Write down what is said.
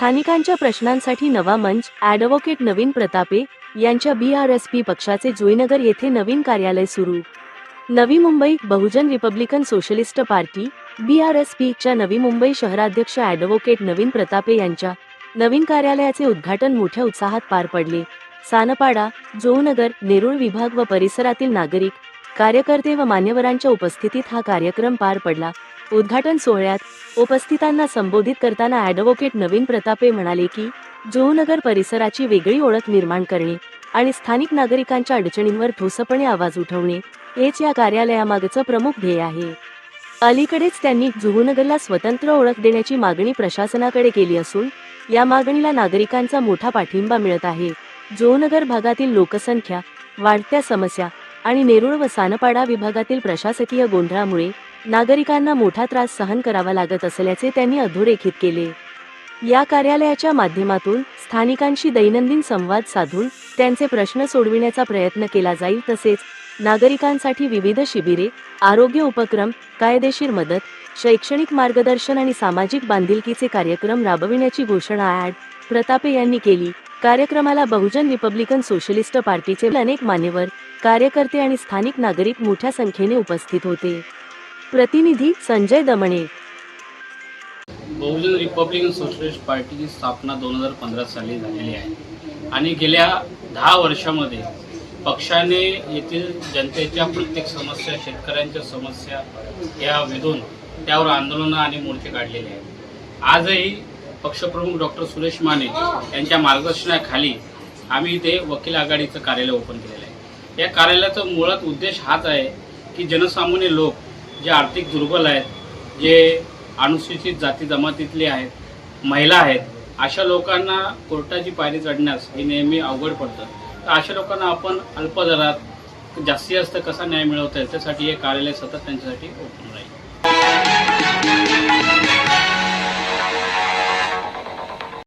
स्थानिकांच्या प्रश्नांसाठी नवा मंच ॲडव्होकेट नवीन प्रतापे यांच्या बी आर एस पी पक्षाचे जुईनगर येथे नवीन कार्यालय सुरू. Navi Mumbai Bahujan Republican Socialist Party B R S P च्या नवी मुंबई शहराध्यक्ष ॲडव्होकेट नवीन प्रतापे यांच्या नवीन कार्यालयाचे उद्घाटन मोठ्या उत्साहात पार पडले. सानपाडा जोनगर नेरूळ विभाग व परिसरातील नागरिक कार्यकर्ते व मान्यवरांच्या उपस्थितीत हा कार्यक्रम पार पडला. उद्घाटन सोहळ्यात उपस्थितांना संबोधित करताना ॲडव्होकेट नवीन प्रतापे म्हणाले की जुहूनगर परिसराची वेगळी ओळख निर्माण करणे आणि स्थानिक नागरिकांच्या अडचणींवर ठोसपणे आवाज उठवणे हेच या कार्यालयामागचं प्रमुख ध्येय आहे. अलीकडेच त्यांनी जुहूनगरला स्वतंत्र ओळख देण्याची मागणी प्रशासनाकडे केली असून या मागणीला नागरिकांचा मोठा पाठिंबा मिळत आहे. जुहूनगर भागातील लोकसंख्या वाढत्या समस्या आणि नेरूळ व सानपाडा विभागातील प्रशासकीय गोंधळामुळे नागरिकांना मोठा त्रास सहन करावा लागत असल्याचे त्यांनी अधोरेखित केले. या कार्यालयाच्या माध्यमातून स्थानिकांशी दैनंदिन संवाद साधून त्यांचे प्रश्न सोडविण्याचा प्रयत्न केला जाईल तसेच नागरिकांसाठी विविध शिबिरे आरोग्य उपक्रम कायदेशीर मदत शैक्षणिक मार्गदर्शन आणि सामाजिक बांधिलकीचे कार्यक्रम राबविण्याची घोषणा ॲड. प्रतापे यांनी केली. कार्यक्रमाला बहुजन रिपब्लिकन सोशलिस्ट पार्टीचे अनेक मान्यवर कार्यकर्ते आणि स्थानिक नागरिक मोठ्या संख्येने उपस्थित होते. प्रतिनिधी संजय दमणे. बहुजन रिपब्लिकन सोशलिस्ट पार्टीची स्थापना दोन हजार पंधरा साली झालेली आहे. आणि गेल्या दहा वर्षामध्ये पक्षाने येथील जनतेच्या प्रत्येक समस्या शेतकऱ्यांच्या समस्या या विधून त्यावर आंदोलनं आणि मोर्चे काढलेले आहेत. आजही पक्षप्रमुख डॉक्टर सुरेश माने यांच्या मार्गदर्शनाखाली आम्ही इथे वकील आघाडीचं कार्यालय ओपन केलेलं आहे. या कार्यालयाचा मुळात उद्देश हाच आहे की जनसामान्य लोक जे आर्थिक दुर्बल आहेत जे अनुसूचित जाती जमातीतले आहेत महिला आहेत अशा लोकांना कोर्टाची पायरी चढण्यास हे नेहमी अवघड पडतं. तर अशा लोकांना आपण अल्प दरात जास्तीत जास्त कसा न्याय मिळवता येईल? त्यासाठी हे कार्यालय सतत त्यांच्यासाठी ओपन राहील.